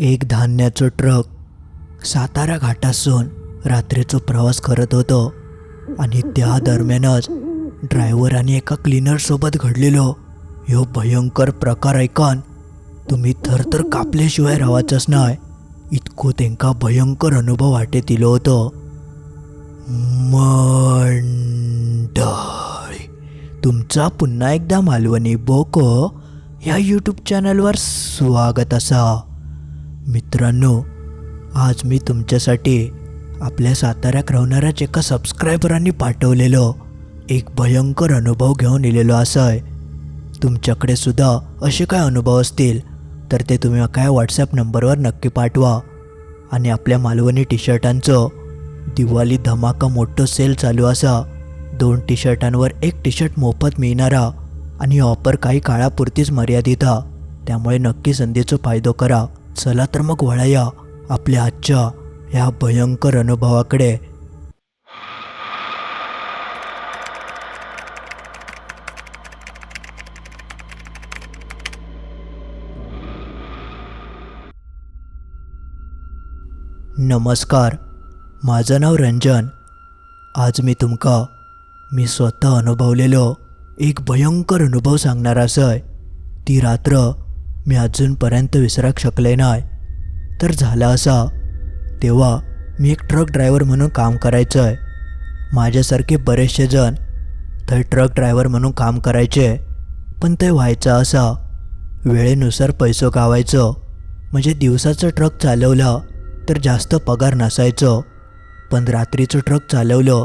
एक धान्याचं ट्रक सातारा घाटासून रात्रीचा प्रवास करत होतो आणि त्या दरम्यानच ड्रायव्हर आणि एका क्लिनरसोबत घडलेलो. ह्यो भयंकर प्रकार ऐकून तुम्ही थरथर कापल्याशिवाय रावाचंच नाय इतको तेंका भयंकर अनुभव वाटेत दिलो होतो. मंडळी तुमचा पुन्हा एकदा मालवणी बोको ह्या यूट्यूब चॅनलवर स्वागत असा. मित्रांनो आज मी तुमच्यासाठी आपल्या साताऱ्यात राहणाऱ्याच एका सबस्क्रायबरांनी पाठवलेलो एक भयंकर अनुभव घेऊन इलेलो असाय. तुमच्याकडे सुद्धा असे काय अनुभव असतील तर ते तुम्ही काय व्हॉट्सॲप नंबरवर नक्की पाठवा. आणि आपल्या मालवणी टी शर्टांचं दिवाळी धमाका मोठं सेल चालू असा. दोन टी शर्टांवर एक टी शर्ट मोफत मिळणारा आणि ऑफर काही काळापुरतीच मर्यादित हा. त्यामुळे नक्की संधीचा फायदो करा. चला तर मग वळाया आपल्या आजच्या ह्या भयंकर अनुभवाकडे. नमस्कार माझं नाव रंजन. आज मी तुमका मी स्वतः अनुभवलेलो एक भयंकर अनुभव सांगणार असय. ती रात्र मी अजूनपर्यंत विसराक शकले नाही. तर झालं असा. तेव्हा मी एक ट्रक ड्रायव्हर म्हणून काम करायचं आहे माझ्यासारखे बरेचसे जण थंय ट्रक ड्रायव्हर म्हणून काम करायचे पण ते व्हायचं असा. वेळेनुसार पैसो गावायचं. म्हणजे दिवसाचं ट्रक चालवलं तर जास्त पगार नसायचं. पण रात्रीचं ट्रक चालवलं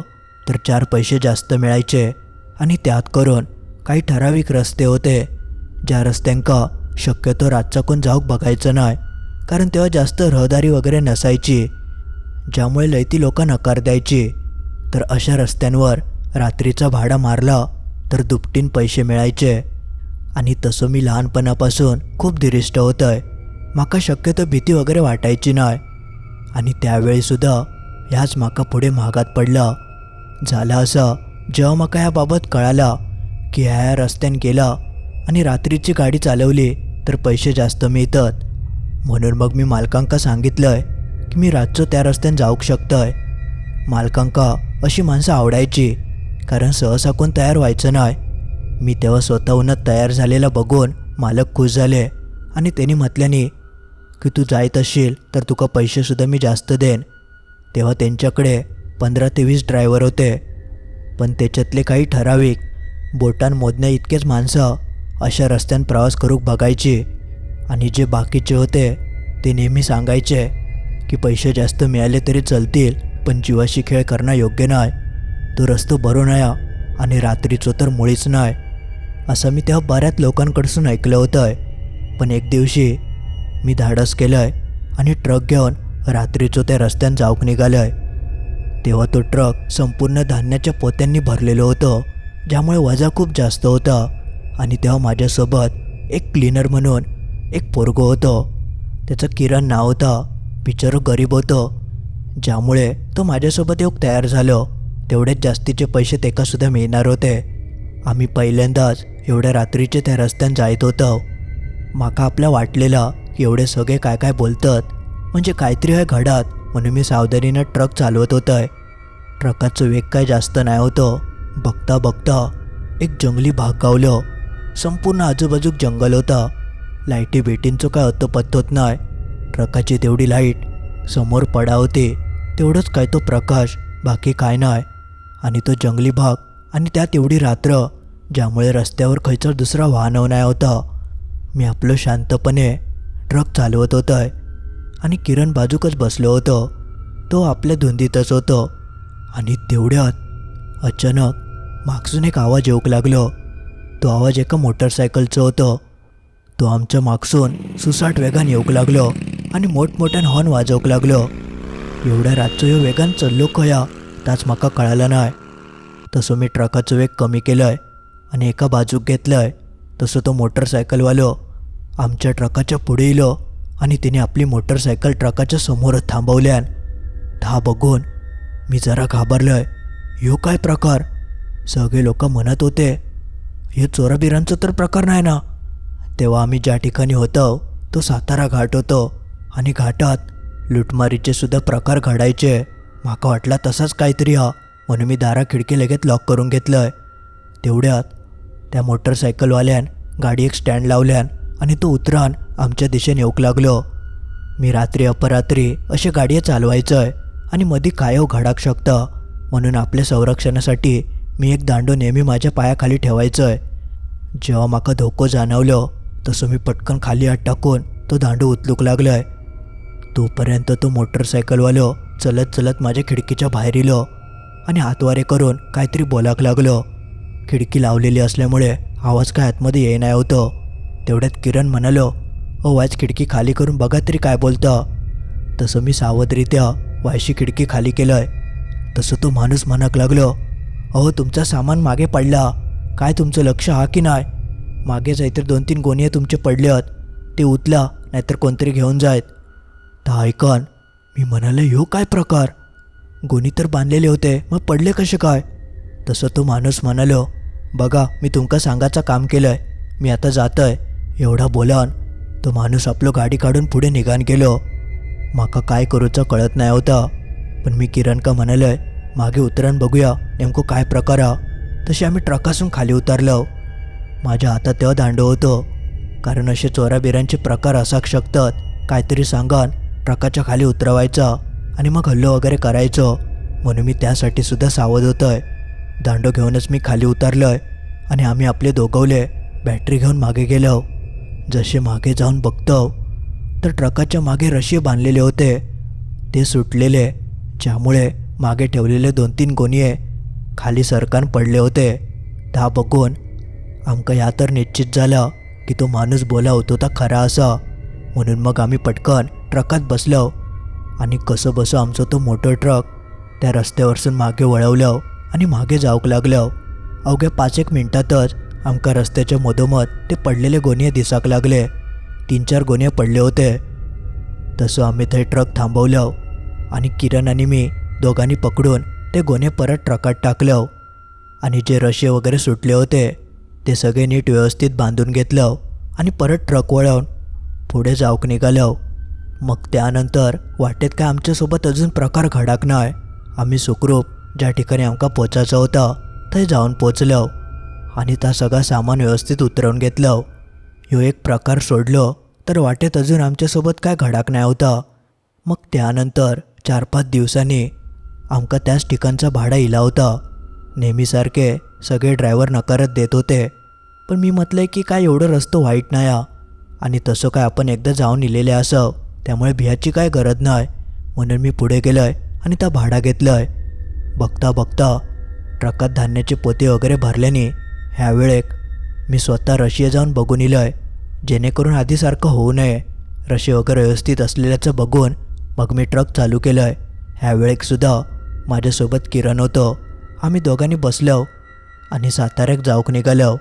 तर चार पैसे जास्त मिळायचे. आणि त्यात करून काही ठराविक रस्ते होते ज्या रस्त्यांका शक्यतो रातचा कोण जाऊक बघायचं नाही कारण तेव्हा जास्त रहदारी वगैरे नसायची ज्यामुळे लयती लोक नकार द्यायची. तर अशा रस्त्यांवर रात्रीचा भाडा मारला तर दुपटीन पैसे मिळायचे. आणि तसं मी लहानपणापासून खूप दिरिष्ट होतंय. आहे माका शक्यतो भीती वगैरे वाटायची नाही आणि त्यावेळीसुद्धा ह्याच माका पुढे महागात पडला. झाला असं जेव्हा माका ह्याबाबत कळाला की ह्या ह्या रस्त्यान गेला आणि रात्रीची गाडी चालवली तर पैसे जास्त मिळतात. म्हणून मग मी मालकांका सांगितलंय की मी रातचं त्या रस्त्याने जाऊक शकतंय. मालकांका अशी माणसं आवडायची कारण सहसा कोण तयार व्हायचं नाही मी तेव्हा स्वतःहूनच तयार झालेला बघून मालक खुश झाले आणि त्यांनी म्हटल्याने की तू जायत असशील तर तुका पैसेसुद्धा मी जास्त देन तेव्हा त्यांच्याकडे पंधरा ते वीस ड्रायव्हर होते. पण त्याच्यातले काही ठराविक बोटान मोजण्या इतकेच माणसं अशा रस्त्यान प्रवास करूक बघायची. आणि जे बाकीचे होते ते नेहमी सांगायचे की पैसे जास्त मिळाले तरी चलतील पण जीवाशी खेळ करणं योग्य नाही. तो रस्तो भरू नया आणि रात्रीचं तर मुळीच नाही. असं मी तेव्हा बऱ्याच लोकांकडसून ऐकलं होतं पण एक दिवशी मी धाडस केलं आहे आणि ट्रक घेऊन रात्रीचं त्या रस्त्यान जाऊक निघालं आहे तेव्हा तो ट्रक संपूर्ण धान्याच्या पोत्यांनी भरलेलं होतं ज्यामुळे वजा खूप जास्त होता. आणि तेव्हा माझ्यासोबत एक क्लीनर म्हणून एक पोरगो होतो. त्याचं किरण नाव होतं बिचारो गरीब होतं. ज्यामुळे तो माझ्यासोबत येऊक तयार झालो. तेवढेच जास्तीचे पैसे तेकासुद्धा मिळणार होते. आम्ही पहिल्यांदाच एवढ्या रात्रीचे त्या रस्त्यान जायत होतो. माका आपल्या वाटलेला की एवढे सगळे काय काय बोलतात. म्हणजे काहीतरी आहे घडात म्हणून मी सावधानीनं ट्रक चालवत होतंय. ट्रकाचं वेग काय जास्त नाही होतं. बघता बघता एक जंगली भाग गावलं. संपूर्ण आजूबाजूक जंगल होता. लाईटी बेटींचं काय होतं पत्तोत नाही. ट्रकाची तेवढी लाइट समोर पडा होते. तेवढंच काय तो प्रकाश बाकी काय नाही. आणि तो जंगली भाग आणि त्यात एवढी रात्र ज्यामुळे रस्त्यावर खैचर दुसरा वाहन नाही होता. मी आपलं शांतपणे ट्रक चालवत होतं. आणि किरण बाजूकच बसलो होतो. तो आपल्या धुंदीतच होतो. आणि तेवढ्यात अचानक मागसून एक आवाज येऊक लागलो. तो आवाज एका मोटरसायकलचं होतं. तो आमच्या मागसून सुसाट वेगान येऊक लागलो आणि मोठमोठ्यान हॉर्न वाजवूक लागलो. एवढ्या रातचो ह्यो वेगान चल्लो खया ताच म्हाका कळालं नाय. तसो मी ट्रकाचो वेग कमी केलंय आणि एका बाजूक घेतलंय. तसो तो मोटरसायकलवालो आमच्या ट्रकाच्या पुढे येलो आणि तिने आपली मोटरसायकल ट्रकाच्या समोरच थांबवल्यान. धा बघून मी जरा घाबरलोय. ह्यो काय प्रकार? सगळे लोक म्हणत होते हे चोराबिरांचं तर प्रकार नाही ना. तेव्हा आम्ही ज्या ठिकाणी होतो तो सातारा घाट होतो आणि घाटात लुटमारीचे सुद्धा प्रकार घडायचे. माका वाटला तसाच काहीतरी हा म्हणून मी दारा खिडकी लगेच लॉक करून घेतलंय. तेवढ्यात त्या मोटरसायकलवाल्यान गाडी एक स्टँड लावल्यान आणि तो उतरान आमच्या दिशेने येऊक लागलो. मी रात्री अपरात्री अशी गाडी चालवायचं आहे आणि मधी कायव हो घडाक शकतं म्हणून आपल्या संरक्षणासाठी मी एक दांडो नेहमी माझ्या पायाखाली ठेवायचो आहे जेव्हा माका धोको जाणवलो तसं मी पटकन खाली हात टाकून तो दांडू उचलूक आहे तोपर्यंत तो मोटरसायकलवालो चलत चलत माझ्या खिडकीच्या बाहेर इलो आणि हातवारे करून काहीतरी बोलाक लागलो. खिडकी लावलेली असल्यामुळे आवाज काय आतमध्ये येईना होतो. तेवढ्यात किरण म्हणालो ओ वाज खिडकी खाली करून बघा तरी काय बोलतं. तसं मी सावधरित्या वायशी खिडकी खाली केलंय. तसं तो माणूस म्हणाक लागलो अहो तुमचा सामान मागे पडला. काय तुमचं लक्ष हा की नाही? मागे जायतर दोन तीन गोणी तुमचे पडले आहेत ते उतला नाहीतर कोणतरी घेऊन जायत. तर ऐकन. मी म्हणाले ह्यो काय प्रकार? गोणी तर बांधलेले होते मग पडले कसे काय? तसं तो माणूस म्हणालो बघा मी तुमका सांगायचं काम केलंय. मी आता जातोय. एवढा बोलान. तो माणूस आपलं गाडी काढून पुढे निघान गेलो. माका काय करूचं कळत नाही होता. पण मी किरण का म्हणालोय मागे उतरान बघूया नेमकं काय प्रकार हा. तसे आम्ही ट्रकासून खाली उतरलो. माझ्या हातात तेव्हा दांडो होतो. कारण असे चोराबिरांचे प्रकार असाक शकतात. काहीतरी सांगान ट्रकाच्या खाली उतरवायचा आणि मग हल्लो वगैरे करायचो. म्हणून मी त्यासाठी सुद्धा सावध होतोय. दांडो घेऊनच मी खाली उतरलोय आणि आम्ही आपले दोघवले बॅटरी घेऊन मागे गेलो. जसे मागे जाऊन बघतो तर ट्रकाच्या मागे रशी बांधलेले होते. ते सुटलेले ज्यामुळे मागे ठेवलेले दोन तीन गोणीये खाली सरकान पडले होते. त्या बघून आमकां ह्या तर निश्चित झालं की तो माणूस बोला होतो तर खरा असा. म्हणून मग आम्ही पटकन ट्रकात बसलो. आणि कसं बसं आमचं तो मोटर ट्रक. त्या रस्त्यावरसून मागे वळवलं आणि मागे जाऊक लागलं. अवघ्या पाच एक मिनटातच आमका रस्त्याच्या मधोमध ते पडलेले गोणिये दिसाक लागले. तीन चार गोणिये पडले होते. तसं आम्ही ते ट्रक थांबवलं. आणि किरण आणि मी दोघांनी पकडून ते गोणे परत ट्रकात टाकलं. आणि जे रशे वगैरे सुटले होते ते सगळे नीट व्यवस्थित बांधून घेतलं आणि परत ट्रक वळवून पुढे जाऊक निघालो. मग त्यानंतर वाटेत काय आमच्यासोबत अजून प्रकार घडाक नाही आम्ही सुखरूप ज्या ठिकाणी आमका पोचायचं होतं थंय जाऊन पोचलो आणि त्या सगळा सामान व्यवस्थित उतरवून घेतलं. ह्यो एक प्रकार सोडलो तर वाटेत अजून आमच्यासोबत काय घडाक नाही होता. मग त्यानंतर चार पाच दिवसांनी आमका त्याच ठिकाणचा भाडा इला होता. नेहमीसारखे सगळे ड्रायव्हर नकारत देत होते. पण मी म्हटलंय की काय एवढं रस्तं वाईट नाही हा. आणि तसं काय आपण एकदा जाऊन इलेले असं त्यामुळे भियाची काय गरज नाही म्हणून मी पुढे गेलोय आणि त्या भाडा घेतलंय. बघता बघता ट्रकात धान्याचे पोते वगैरे भरल्याने ह्यावेळेक मी स्वतः रशिया जाऊन बघून इलोय. जेणेकरून आधीसारखं होऊ नये. रशी वगैरे व्यवस्थित असलेल्याचं बघून मग मी ट्रक चालू केलंय. ह्यावेळेकसुद्धा माझ्यासोबत किरण होतं. आम्ही दोघांनी बसलो आणि साताऱ्याक जाऊक निघालो.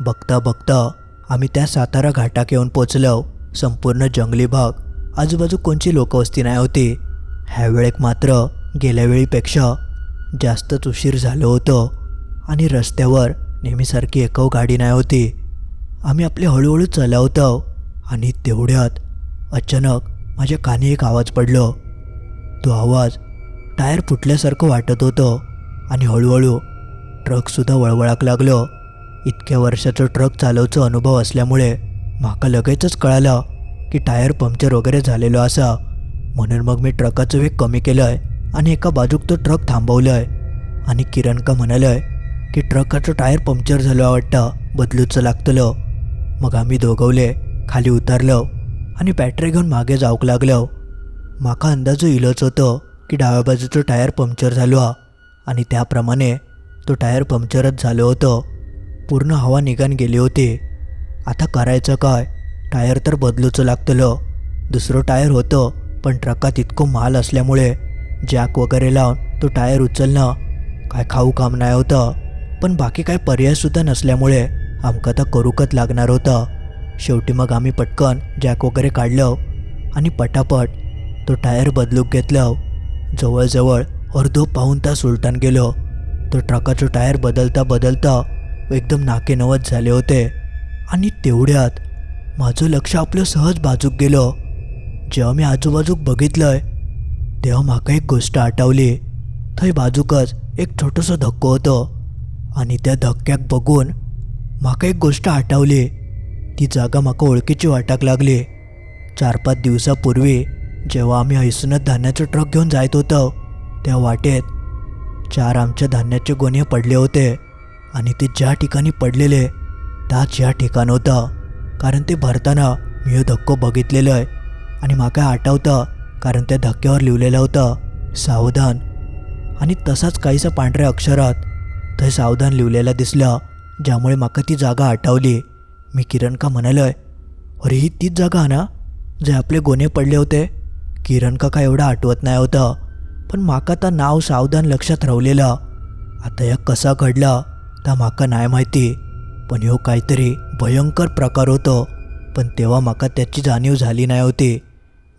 बघता बघता आम्ही त्या सातारा घाटाक येऊन पोचलो. संपूर्ण जंगली भाग आजूबाजू कोणची लोकवस्ती नाही होती. ह्यावेळेक मात्र गेल्या वेळीपेक्षा जास्तच उशीर झालो होतो आणि रस्त्यावर नेहमीसारखी एकव गाडी नाही होती. आम्ही आपले हळूहळू चलावतो आणि तेवढ्यात अचानक माझ्या कानी एक आवाज पडलो. तो आवाज टायर फुटल्यासारखं वाटत होतं. आणि हळूहळू ट्रकसुद्धा वळवळाक लागलो. इतक्या वर्षाचं ट्रक चालवचं अनुभव असल्यामुळे माका लगेचच कळालं की टायर पंक्चर वगैरे झालेलो असा. म्हणून मग मी ट्रकाचं वेग कमी केलंय आणि एका बाजूक तो ट्रक थांबवलंय. आणि किरण का म्हणालंय की ट्रकाचं टायर पंक्चर झालं वाटतं बदलूचं लागतलं. मग आम्ही दोघवले खाली उतरलो आणि बॅटरी घेऊन मागे जाऊक लागलो. माका अंदाजो इलोच होतं की डाव्या बाजूचं टायर पंक्चर झालो आणि त्याप्रमाणे तो टायर पंक्चरच झालं होतं. पूर्ण हवा निघान गेली होती. आता करायचं काय? टायर तर बदलूचं लागतलं. दुसरं टायर होतं पण ट्रकात इतकं माल असल्यामुळे जॅक वगैरे लावून तो टायर उचलणं काय खाऊ काम नाही होतं. पण बाकी काय पर्यायसुद्धा नसल्यामुळे आमका तर करूकच लागणार होतं. शेवटी मग आम्ही पटकन जॅक वगैरे काढलं आणि पटापट तो टायर बदलूक घेतलं. जवळजवळ अर्धो पाऊन तास उलटान गेलो. तो ट्रकाचं टायर बदलता बदलता एकदम नाकेनवत झाले होते. आणि तेवढ्यात माझं लक्ष आपलं सहज बाजूक गेलं. जेव्हा मी आजूबाजूक बघितलंय तेव्हा म्हाका एक गोष्ट आठवली. थंय बाजूकच एक छोटंसं धक्को होतं. आणि त्या धक्क्याक बघून म्हाका एक गोष्ट आठवली. ती जागा म्हाका ओळखीची वाटाक लागली. चार पाच दिवसापूर्वी जेव्हा आम्ही हैसूनच धान्याचं ट्रक घेऊन जायत होतो त्या वाटेत चार आमच्या धान्याचे गोणे पडले होते आणि ते ज्या ठिकाणी पडलेले त्याच ह्या ठिकाण होतं. कारण ते भरताना मी हो धक्को बघितलेलं आहे आणि माका आठवतं कारण त्या धक्क्यावर लिहिलेलं होतं सावधान. आणि तसाच काहीसा पांढऱ्या अक्षरात थंय सावधान लिहिलेलं दिसलं ज्यामुळे माका ती जागा आठवली. मी किरण का म्हणालोय अरे ही तीच जागा ना जे आपले गोणे पडले होते? किरण काका एवढं आठवत नाही होतं. पण माका तर नाव सावधान लक्षात रावलेलं आता या कसा घडला ता माका नाही माहिती. पण ह्यो काहीतरी भयंकर प्रकार होतो. पण तेव्हा माका त्याची जाणीव झाली नाही होती.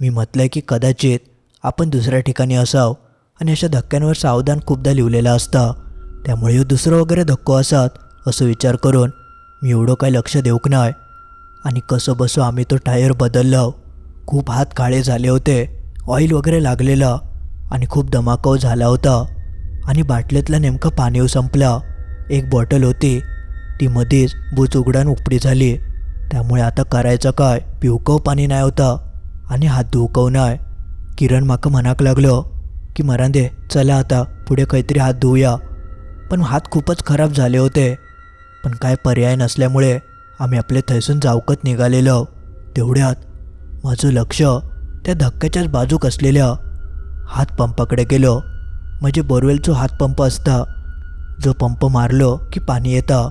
मी म्हटलंय की कदाचित आपण दुसऱ्या ठिकाणी असाव आणि अशा धक्क्यांवर सावधान खूपदा लिहिलेलं असतं. त्यामुळे ह्यो दुसरं वगैरे धक्को असत असं विचार करून मी एवढं काही लक्ष देऊक नाही. आणि कसं बसो आम्ही तो टायर बदललो. खूप हात काळे झाले होते. ऑइल वगैरे लागलेलं आणि खूप धमाकाव झाला होता. आणि बाटलीतलं नेमकं पाणी संपलं. एक बॉटल होती. ती मध्येच बुच उघडान उपडी झाली. त्यामुळे आता करायचं काय? पिवकव पाणी नाही होतं. आणि हात धुवकव नाही. किरण माका म्हणाक लागलं की मरांदे चला आता. पुढे काहीतरी हात धुवूया पण हात खूपच खराब झाले होते. पण काय पर्याय नसल्यामुळे आम्ही आपले थैसून जावकत निघालेलो. तेवढ्यात माझं लक्ष त्या धक्क्याच्याच बाजूक असलेल्या हातपंपाकडे गेलो. म्हणजे बोरवेलचो हातपंप असता. जो पंप मारलो की पाणी येतं.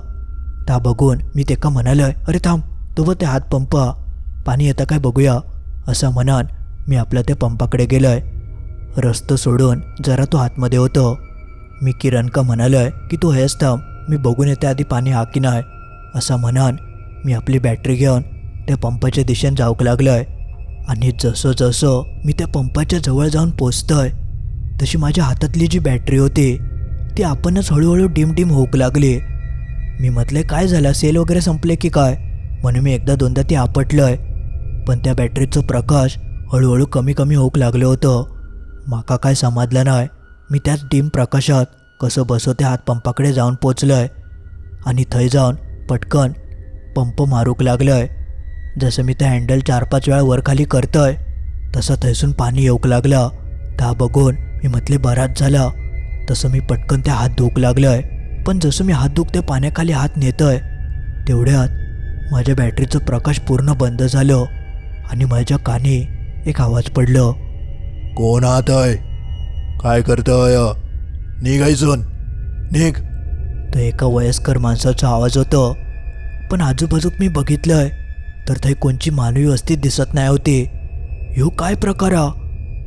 ता बघून मी तेका म्हणालोय अरे थांब तो ते हातपंप पाणी येतं काय बघूया. असं म्हणान मी आपल्या त्या पंपाकडे गेलोय. रस्तो सोडून जरा तो आतमध्ये होतो. मी किरणका म्हणालोय की तू हेच थांब मी बघून येते आधी पाणी हा की नाही. असं म्हणान मी आपली बॅटरी घेऊन त्या पंपाच्या दिशेने जाऊक लागलोय. आणि जसं जसं मी त्या पंपाच्या जवळ जाऊन पोचतोय तशी माझ्या हातातली जी बॅटरी होती ती आपणच हळूहळू डिम डिम होऊक लागली. मी म्हटले काय झालं? सेल वगैरे संपले की काय? म्हणून मी एकदा दोनदा ती आपटलंय. पण त्या बॅटरीचं प्रकाश हळूहळू कमी कमी होऊक लागलं होतं. माका काय समजलं नाही. मी त्याच डीम प्रकाशात कसं बसो त्या हातपंपाकडे जाऊन पोचलोय. आणि थंय जाऊन पटकन पंप मारूक लागलोय. जसं मी ते हँडल चार पाच वेळा वरखाली करतोय तसं थैसून पाणी येऊक लागलं. ता बघून मी म्हटले बराच झाला. तसं मी पटकन त्या हात धुवूक लागलोय. पण जसं मी हात धुवूक त्या पाण्याखाली हात नेतोय तेवढ्यात माझ्या बॅटरीचं प्रकाश पूर्ण बंद झालं आणि माझ्या कानी एक आवाज पडलं. कोण आहात आहे? काय करतोय? निघायचून निघ. तर एका वयस्कर माणसाचा आवाज होतो. पण आजूबाजूक मी बघितलंय तर थंय कोणची मानवी वस्ती दिसत नाही होती ह्यो काय प्रकार हा?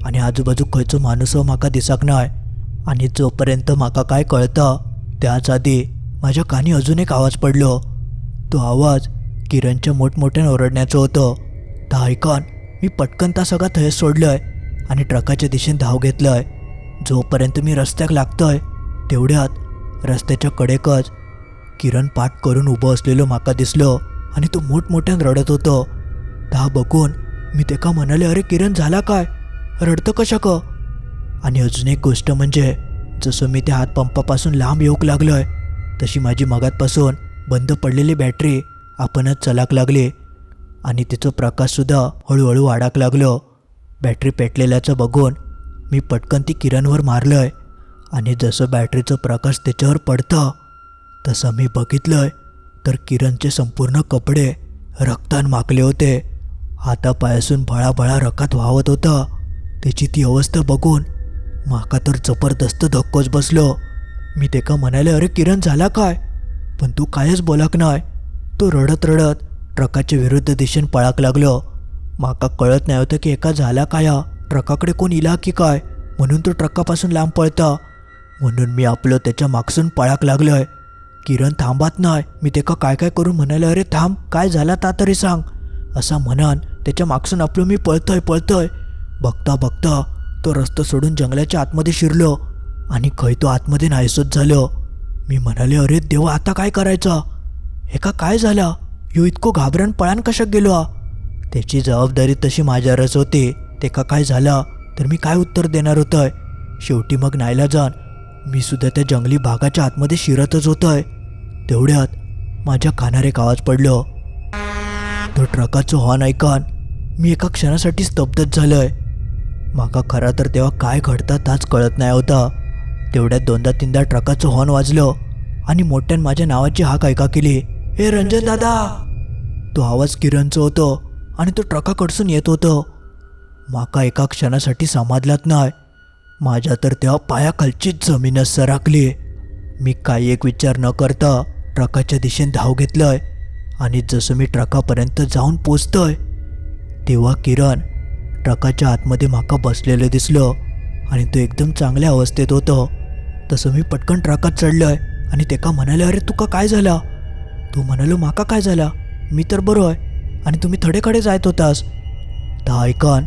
आणि आजूबाजू खंयचो माणूस हो म्हाका दिसक नाय? आणि जोपर्यंत म्हाका काय कळतं त्याच आधी माझ्या कानी अजून एक आवाज पडलो. तो आवाज किरणच्या मोठमोठ्यानं ओरडण्याचो होतो. ता ऐकून मी पटकन ता सगळा थंयच सोडलोय आणि ट्रकाच्या दिशेने धाव घेतलंय. जोपर्यंत मी रस्त्याक लागतोय तेवढ्यात रस्त्याच्या कडेकच किरण पाठ करून उभं असलेलो माका दिसलो. आणि तो मोठमोठ्यान रडत होतो. ता बघून मी तेका म्हणाले अरे किरण झाला काय? रडतं कशा क? आणि अजून एक गोष्ट म्हणजे जसं मी त्या हातपंपापासून लांब येऊक लागलोय तशी माझी मगातपासून बंद पडलेली बॅटरी आपणच चलाक लागली आणि तिचं प्रकाशसुद्धा हळूहळू वाढाक लागलो. बॅटरी पेटलेल्याचं बघून मी पटकन ती किरणवर मारलंय आणि जसं बॅटरीचं प्रकाश त्याच्यावर पडतं तसं मी बघितलंय तर किरणचे संपूर्ण कपडे रक्तान माकले होते. हातापायासून भळाभळा रकात व्हावत होता. त्याची ती अवस्था बघून माका तर जबरदस्त धक्कोच बसलो. मी तेका म्हणाले अरे किरण झाला काय? पण तू कायच बोलाक नाय. तो रडत रडत ट्रकाच्या विरुद्ध दिशेन पळाक लागलो. माका कळत नाही होतं की एका झाला काय? ट्रकाकडे कोण इला की काय? म्हणून तो ट्रकापासून लांब पळता. म्हणून मी आपलं त्याच्या मागसून पळाक लागलोय. किरण थांबात नाही. मी तेका काय काय करून म्हणाले अरे थांब काय झाला ता तरी सांग. असा म्हणान त्याच्या मागसून आपलं मी पळतोय पळतोय. बघता बघता तो रस्ता सोडून जंगलाच्या आतमध्ये शिरलो आणि खय तो आतमध्ये नाहीसोच झालं. मी म्हणाले अरे देवा आता काय करायचं? एका काय झालं? ह्यो इतको घाबरण पळान कशाक गेलो? हा?" त्याची जबाबदारी तशी माझ्यावरच होती. ते का काय झाला? तर मी काय उत्तर देणार होतंय? शेवटी मग नायला जाण मी सुद्धा त्या जंगली भागाच्या आतमध्ये शिरतच होतोय. तेवढ्यात माझ्या कानार एक आवाज पडलो. तो ट्रकाचं हॉर्न ऐकान मी एका क्षणासाठी स्तब्धच झालोय. माका खरा तर तेव्हा काय घडतं ताच कळत नाही होता. तेवढ्यात दोनदा तीनदा ट्रकाचं हॉर्न वाजलं आणि मोठ्यान माझ्या नावाची हाक ऐका केली. हे रंजन दादा! तो आवाज किरणचं होतं आणि तो ट्रकाकडसून येत होतं. माका एका क्षणासाठी समाधलात नाही. माझ्या तर तेव्हा पायाखालचीच जमीनच सराकली मी काही एक विचार न करता ट्रकाच्या दिशेने धाव घेतलंय आणि जसं मी ट्रकापर्यंत जाऊन पोचतोय तेव्हा किरण ट्रकाच्या आतमध्ये माका बसलेलं दिसलं आणि तो एकदम चांगल्या अवस्थेत होतं. तसं मी पटकन ट्रकात चढलोय आणि ते का म्हणाले अरे तुका काय झाला? तू म्हणालो माका काय झाला? मी तर बरो आहे आणि तुम्ही थडेकडे जायत होतास. ता ऐकन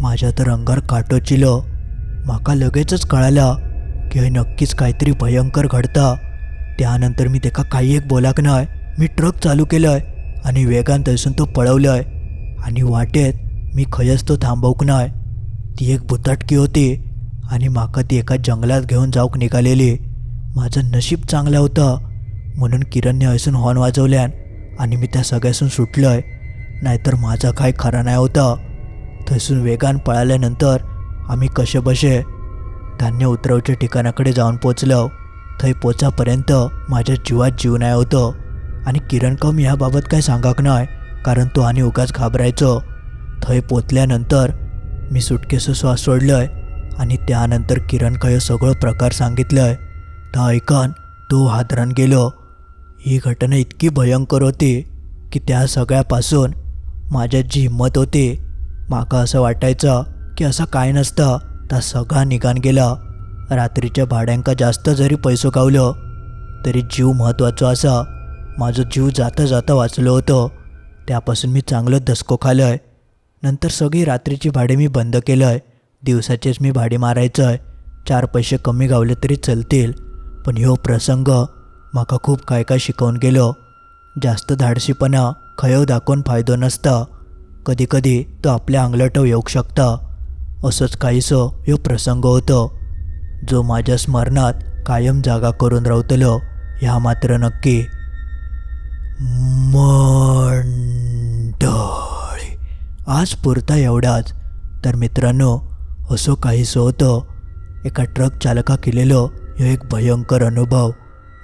माझ्या तर अंगार काटो चिलं. माका लगेचच कळाला की हे नक्कीच काहीतरी भयंकर घडता. त्यानंतर मी तेका काही एक बोलाक नाय मी ट्रक चालू केलंय आणि वेगान थंयसून तो पळवलंय. आणि वाटेत मी खयच तो थांबवूक नाय ती एक भुताटकी होती आणि माका ती एका जंगलात घेऊन जाऊक निघालेली. माझं नशीब चांगलं होतं. म्हणून किरणने हसून हॉर्न वाजवल्यान आणि मी त्या सगळ्यासून सुटलोय. नाहीतर माझा काय खरा नाही होता. थंयसून वेगान पळाल्यानंतर आम्ही कसे बसे धान्य उतरवच्या ठिकाणाकडे जाऊन पोचलो. थंय पोचापर्यंत माझ्या जीवात जीव नाही होतं. आणि किरण कम ह्याबाबत काय सांगाक नाही कारण तो आणि उगाच घाबरायचो. थंय पोचल्यानंतर मी सुटकेसं श्वास सोडलंय आणि त्यानंतर किरण काय सगळं प्रकार सांगितलंय. तर ऐकन तो हादरण गेलो. ही घटना इतकी भयंकर होती की त्या सगळ्यापासून माझ्यात जी हिंमत होती माका असं वाटायचं की असं काय नसतं ता सगळा निघान गेला. रात्रीच्या भाड्यांका जास्त जरी पैसो गावलो तरी जीव महत्त्वाचो असा माझं जीव जाता जाता वाचलो होतं. त्यापासून मी चांगलं धसको आहे नंतर सगळी रात्रीची भाडे मी बंद केलंय. दिवसाचेच मी भाडे मारायचं आहे चार पैसे कमी गावले तरी चलतील. पण ह्यो प्रसंग म्हाका खूप काय काय शिकवून गेलो. जास्त धाडशीपणा खयो दाखवून फायदो नसता. कधीकधी तो आपल्या अंगलटव येऊ शकता. असंच काहीसं ह्यो प्रसंग होतो. जो माझ्या स्मरणात कायम जागा करून रावतलो ह्या मात्र नक्की मंडळी. आज पुरता एवढाच. तर मित्रांनो असो काही होतं. एका ट्रक चालका केलेलो ह्यो एक भयंकर अनुभव.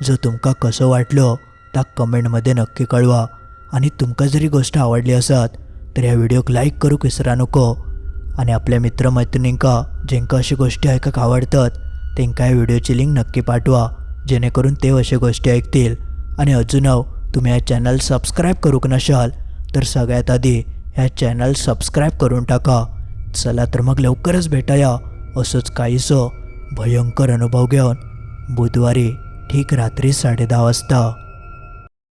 जो तुमका कसं वाटलो त्या कमेंटमध्ये नक्की कळवा. आणि तुमका जरी गोष्ट आवडली असत तर ह्या व्हिडिओक लाईक करूक विसरा नको. आणि आपल्या मित्रमैत्रिणींका जेंका अशी गोष्टी ऐकाक आवडतात तेंका व्हिडिओची लिंक नक्की पाठवा जेणेकरून ते अशा गोष्टी ऐकतील. आणि अजूनव तुम्ही या चॅनल सबस्क्राईब करूक नशाल तर सगळ्यात आधी ह्या चॅनल सबस्क्राईब करून टाका. चला तर मग लवकरच भेटाया. असंच काहीसं भयंकर अनुभव घेऊन बुधवारी ठीक रात्री साडे दहा वाजता.